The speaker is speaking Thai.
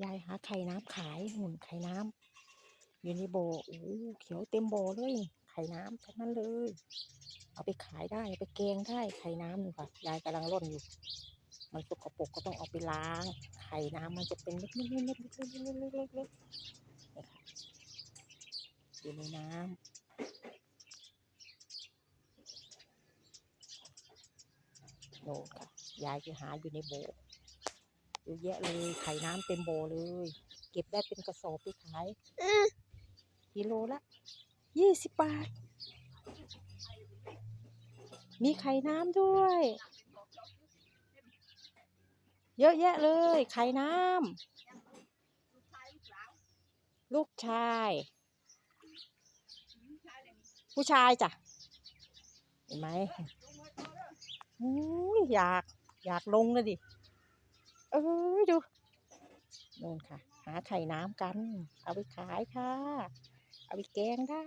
ยายหาไข่น้ำขายหุ่นไข่น้ำอยู่ในโบโอ้เขียวเต็มโบเลย ไข่น้ำทั้งนั้นเลย เอาไปขายได้ไปแกงได้ไข่น้ำนี่ค่ะยายกำลังร่นอยู่ มันสกปรกก็ต้องเอาไปล้าง ไข่น้ำมันจะเป็นเล็กๆๆๆๆๆๆๆนี่ค่ะอยู่ในน้ำโน่นค่ะยายจะหาอยู่ในโบ เยอะแยะเลยไข่น้ำเต็มโบเลย เก็บได้เป็นกระสอบไปขายกิโลละยี่สิบบาท มีไข่น้ำด้วย เยอะแยะเลย ไข่น้ำลูกชาย ผู้ชายจ้ะ เห็นไหมอุ้ยอยากอยากลงเลยดิ เออดูนู่นค่ะ หาไข่น้ำกัน เอาไปขายค่ะ เอาไปแกงได้